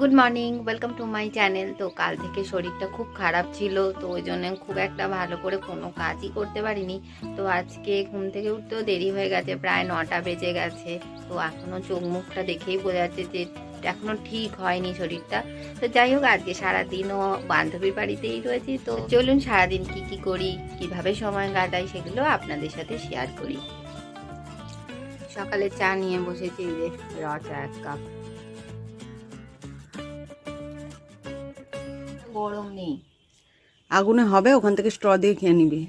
Good morning welcome to my channel তো কাল থেকে শরীরটা খুব খারাপ ছিল, তো ওই জন্য খুব একটা ভালো করে কোনো কাজই করতে পারিনি। তো আজকে ঘুম থেকে উঠতেও দেরি হয়ে গেছে, প্রায় নটা বেজে গেছে। তো এখনও চোখ মুখটা দেখেই বোঝা যাচ্ছে যে এখনও ঠিক হয়নি শরীরটা। তো যাই হোক, আজকে সারাদিনও বান্ধবীর বাড়িতেই রয়েছি, তো চলুন সারাদিন কি কি করি, কীভাবে সময় কাটাই সেগুলো আপনাদের সাথে শেয়ার করি। সকালে চা নিয়ে বসেছি যে র এক কাপ। গরম নেই। আগুনে হবে ওখান থেকে স্ট্র দিয়ে খেয়ে নিবি।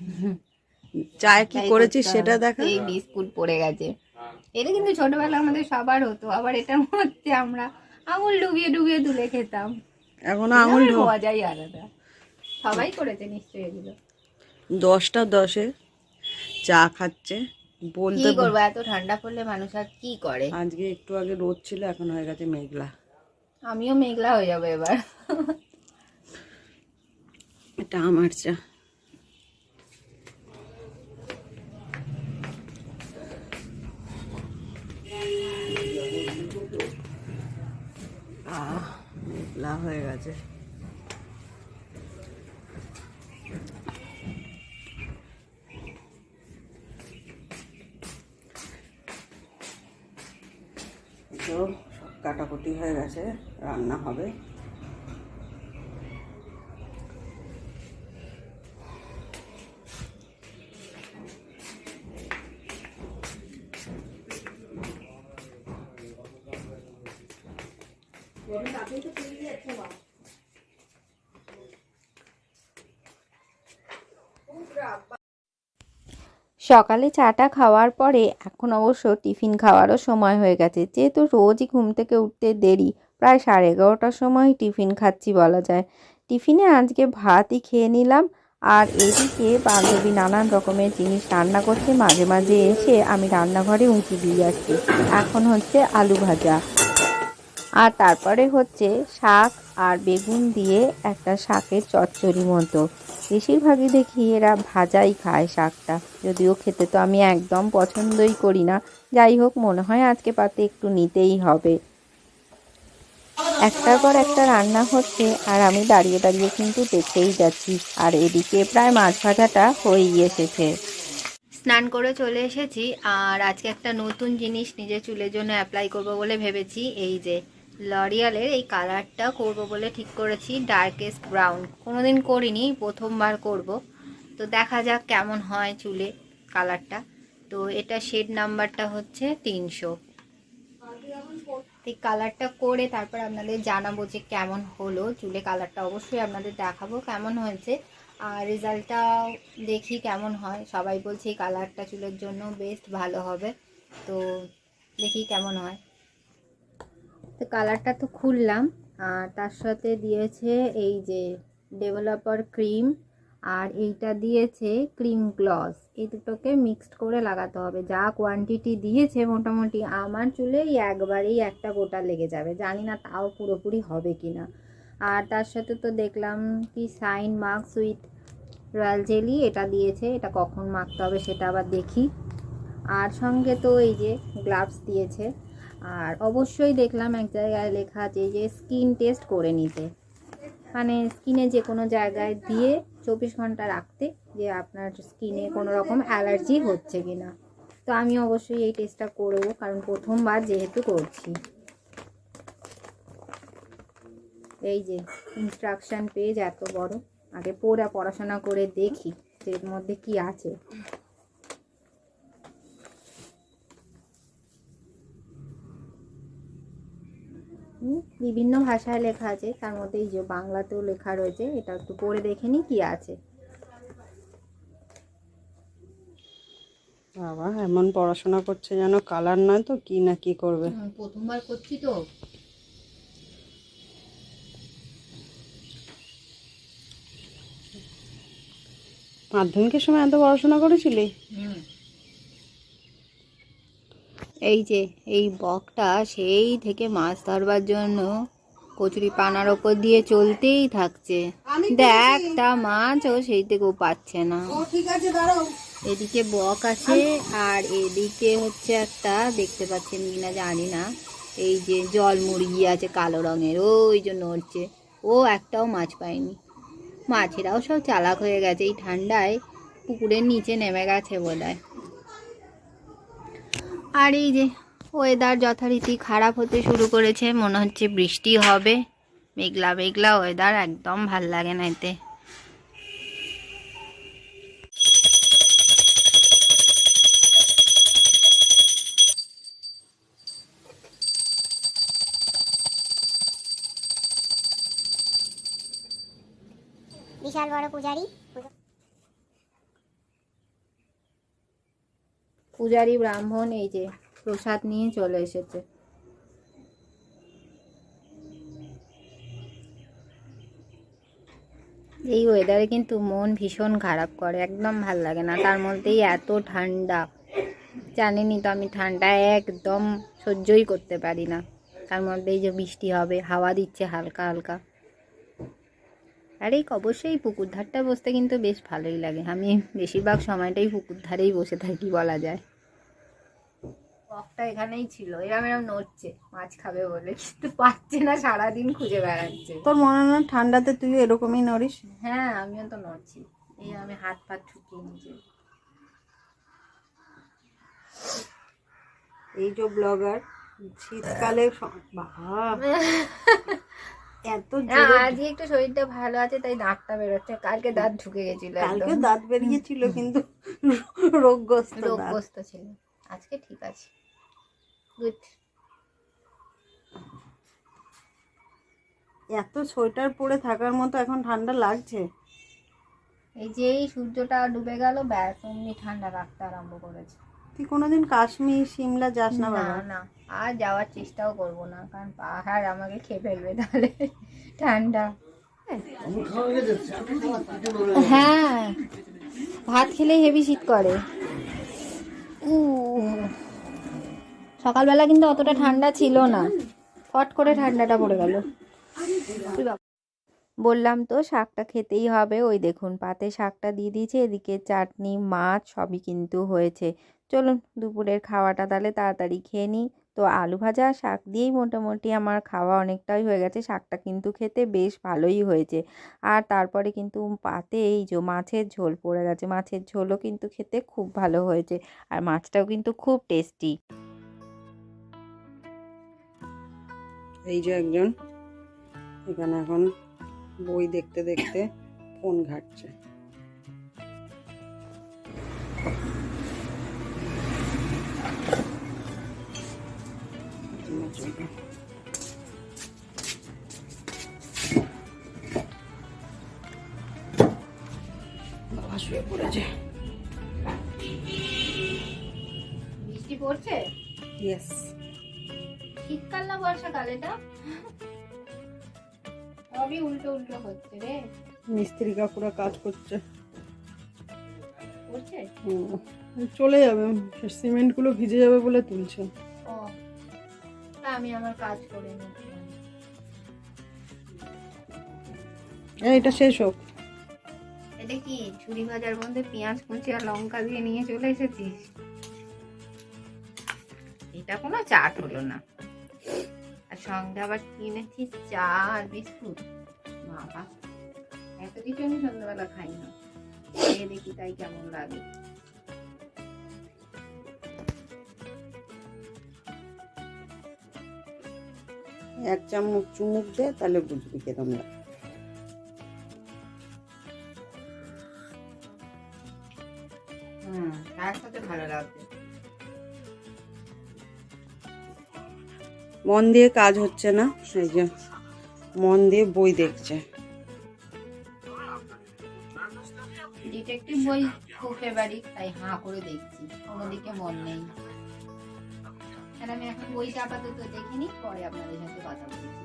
চায় কি করেছিস সেটা দেখা। এই বিস্কুট পড়ে গেছে। এটা কিন্তু ছোটবেলা আমাদের সবার হতো আবার এটার মধ্যে আমরা আঙুল ডুবিয়ে ডুবিয়ে তুলে খেতাম। এখনও আঙুল মজাই আলাদা। সবাই করেছে নিশ্চয়ই এগুলো। দশটা দশে চা খাচ্ছে বলতে করব এত ঠান্ডা পড়লে মানুষ আর কি করে? আজকে একটু আগে রোদ ছিল এখন হয়ে গেছে মেঘলা। আমিও মেঘলা হয়ে যাব এবার। এটা আমার চা। মেঘলা হয়ে গেছে। তো সব কাটাকুটি হয়ে গেছে রান্না হবে। সকালে চাটা খাওয়ার পরে এখন অবশ্য টিফিন খাওয়ারও সময় হয়ে গেছে। যেহেতু রোজই ঘুম থেকে উঠতে দেরি, প্রায় সাড়ে এগারোটার সময় টিফিন খাচ্ছি বলা যায়। টিফিনে আজকে ভাতই খেয়ে নিলাম আর এদিকে বান্ধবী নানান রকমের জিনিস রান্না করছে। মাঝে মাঝে এসে আমি রান্নাঘরে উঁকি দিয়ে যাচ্ছি এখন হচ্ছে আলু ভাজা। আর তারপরে হচ্ছে শাক আর বেগুন দিয়ে একটা শাকের চচ্চড়ি মতো। বেশিরভাগই দেখি এরা ভাজাই খায় শাকটা। যদিও খেতে তো আমি একদম পছন্দই করি না। যাই হোক, মনে হয় আজকে পাতে একটু নিতেই হবে। একটার পর একটা রান্না হচ্ছে আর আমি দাঁড়িয়ে দাঁড়িয়ে কিন্তু দেখেই যাচ্ছি। আর এদিকে প্রায় মাছ ভাজাটা হয়েই এসেছে। স্নান করে চলে এসেছি আর আজকে একটা নতুন জিনিস নিজের চুলের জন্য অ্যাপ্লাই করব বলে ভেবেছি। এই যে লরিয়ালের এই কালারটা করব বলে ঠিক করেছি ডার্কেস্ট ব্রাউন কোনোদিন করিনি, প্রথমবার করব। তো দেখা যাক কেমন হয় চুলে কালারটা। তো এটা শেড নাম্বারটা হচ্ছে তিনশো। এই কালারটা করে তারপর আপনাদের জানাব যে কেমন হলো। চুলে কালারটা অবশ্যই আপনাদের দেখাবো কেমন হয়েছে। আর রেজাল্টটা দেখি কেমন হয়। সবাই বলছে এই কালারটা চুলের জন্য বেস্ট ভালো হবে। তো দেখি কেমন হয়। তো কালারটা তো খুললাম। আর তার সাথে দিয়েছে এই যে ডেভেলপার ক্রিম আর এইটা দিয়েছে ক্রিম গ্লস এই দুটোকে মিক্সড করে লাগাতে হবে। যা কোয়ান্টিটি দিয়েছে মোটামুটি আমার চুলে একবারেই একটা গোটা লেগে যাবে। জানি না তাও পুরোপুরি হবে কি না আর তার সাথে তো দেখলাম কি sign marks with royal jelly এটা দিয়েছে। এটা কখন মাখতে হবে সেটা আবার দেখি। আর সঙ্গে তো এই যে গ্লাভস দিয়েছে। আর অবশ্যই দেখলাম এক জায়গায় লেখা আছে যে স্কিন টেস্ট করে নিতে। মানে স্কিনে যে কোনো জায়গায় দিয়ে চব্বিশ ঘণ্টা রাখতে যে আপনার স্কিনে কোনো রকম অ্যালার্জি হচ্ছে কি না তো আমি অবশ্যই এই টেস্টটা করব, কারণ প্রথমবার যেহেতু করছি। এই যে ইনস্ট্রাকশন পেজ এত বড়। আগে পড়া, পড়াশোনা করে দেখি এর মধ্যে কি আছে। বিভিন্ন ভাষায় লেখা আছে। তার মধ্যে এই যে বাংলাতেও লেখা রয়েছে এটা একটু পড়ে দেখে নি কি আছে। বাবা এমন পড়াশোনা করছে যেন কালার নয় তো কি না কি করবে? প্রথমবার করছি তো। মাধ্যমিকের সময় এত পড়াশোনা করেছিলি? এই যে এই বকটা সেই থেকে মাছ ধরবার জন্য কচুরি পানার ওপর দিয়ে চলতেই থাকছে। দেখ মাছ ও সেই থেকেও পাচ্ছে না। ঠিক আছে দাঁড়াও। এদিকে বক আছে আর এদিকে হচ্ছে একটা দেখতে পাচ্ছেন কিনা জানি না এই যে জল মুরগি আছে কালো রঙের ওই জন্য নড়ছে ও একটাও মাছ পায়নি। মাছেরাও সব চালাক হয়ে গেছে এই ঠান্ডায় পুকুরের নিচে নেমে গেছে বোধ আর এই যে ওয়েদার যথারীতি খারাপ হতে শুরু করেছে, মনে হচ্ছে বৃষ্টি হবে। মেঘলা মেঘলা ওয়েদার একদম ভালো লাগে না এতে। বিশাল বড় পূজারি। পূজারি ব্রাহ্মণ এই যে প্রসাদ নিয়ে চলে এসেছে। এই ওয়েদারে কিন্তু মন ভীষণ খারাপ করে, একদম ভালো লাগে না। তার মধ্যেই এত ঠান্ডা। জানেনি তো আমি ঠান্ডা একদম সহ্যই করতে পারি না। তার মধ্যেই যে বৃষ্টি হবে, হাওয়া দিচ্ছে হালকা হালকা। আর এই অবশ্যই পুকুর ধারটা বসতে কিন্তু বেশ ভালোই লাগে। আমি বেশিরভাগ সময়টাই পুকুর ধারেই বসে থাকি বলা যায়। বকটা এখানেই ছিল। এরম এরম নড়ছে মাছ খাবে বলে কিন্তু পাচ্ছে না সারাদিন খুঁজে বেড়াচ্ছে। তোর মনে হয় না ঠান্ডাতে তুই এরকমই নড়িস? হ্যাঁ আমিও তো নড়ছি। এই আমি হাত পা ঠুকিয়ে নিচে। এই যে ব্লগার শীতকালে এত না, আজকে একটু শরীরটা ভালো আছে তাই দাঁতটা বেরোচ্ছে। কালকে দাঁত ঢুকে গেছিল কালকে দাঁত বেরিয়েছিল কিন্তু রোগগ্রস্ত রোগগ্রস্ত ছিল। আজকে ঠিক আছে। গুড এত সোয়েটার পরে থাকার মতো এখন ঠান্ডা লাগছে। এই যে এই সূর্যটা ডুবে গেল ব্যাস অমনি ঠান্ডা রাখতে আরম্ভ করেছে। তুই কোনোদিন কাশ্মীর সিমলা যাস না বাবা। না আর যাওয়ার চেষ্টাও করব না কারণ পাহাড় আমাকে খেয়ে ফেলবে তাহলে ঠান্ডা। হ্যাঁ ভাত খেলেই হেভি শীত করে। উ সকালবেলা কিন্তু অতটা ঠান্ডা ছিল না। ফট করে ঠান্ডাটা পড়ে গেল। বললাম তো, শাকটা খেতেই হবে। ওই দেখুন, পাতে শাকটা দিয়ে দিয়েছে, এদিকে চাটনি, মাছ সবই কিন্তু হয়েছে। চলুন, দুপুরের খাওয়াটা তাহলে তাড়াতাড়ি খেয়ে নিই। তো আলু ভাজা, শাক দিয়েই মোটামুটি আমার খাওয়া অনেকটাই হয়ে গেছে। শাকটা কিন্তু খেতে বেশ ভালোই হয়েছে। আর তারপরে কিন্তু পাতে এই যে মাছের ঝোল পড়ে গেছে। মাছের ঝোলও কিন্তু খেতে খুব ভালো হয়েছে। আর মাছটাও কিন্তু খুব টেস্টি। এই যে একজন এখানে এখন বই দেখতে দেখতে ফোন ঘাটছে। বাবা শুয়ে পড়েছে। বৃষ্টি পড়ছে? ইয়েস শীতকাল না বর্ষাকাল এটা সবই উল্টো উল্টো হচ্ছে রে। মিস্ত্রি কাকুরা কাজ করছে। পড়ছে চলে যাবে। সিমেন্টগুলো ভিজে যাবে বলে তুলছে। আমি আমার কাজ করে নিই এটা শেষ হোক। এটা কি ছুরি ভাজার মধ্যে পেঁয়াজ কুচি আর লঙ্কা দিয়ে নিয়ে চলে এসেছিস? এটা কোনো চাট হলো না। সঙ্গে আবার কিনেছি চা আর বিস্কুট। বাবা এত কিছু আমি সন্ধ্যাবেলা খাই না। খেয়ে দেখি তাই কেমন লাগে। এক চামচ চুমুক দে তাহলে বুঝবি কিরম লাগে হুম তার সাথে ভালো লাগবে। মন দিয়ে কাজ হচ্ছে না এই যে মন দিয়ে বই দেখছে। ডিটেকটিভ বই খুব ফেভারিট তাই হাঁ করে দেখছি। দিকে মন নেই। আর আমি এখন বইটা আপাতত দেখিনি পরে আপনাদের সাথে কথা বলছি।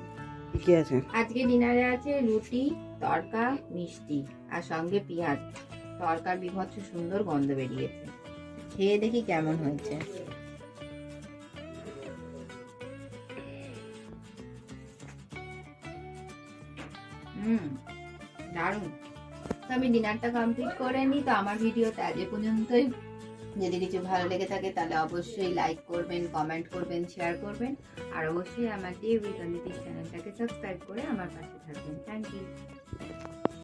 কি আছে? আজকে ডিনারে আছে রুটি তরকা মিষ্টি আর সঙ্গে পেঁয়াজ। তরকার বিভৎস সুন্দর গন্ধ বেরিয়েছে। খেয়ে দেখি কেমন হয়েছে। হুম, দারুণ। তো আমি ডিনারটা কমপ্লিট করে নিই, তো আমার ভিডিওটা আজ পর্যন্তই। যদি কিছু ভালো লেগে থাকে তাহলে অবশ্যই লাইক করবেন কমেন্ট করবেন শেয়ার করবেন, আর অবশ্যই ডিএ উইথ চ্যানেলটাকে সাবস্ক্রাইব করে আমার পাশে থাকবেন। Thank you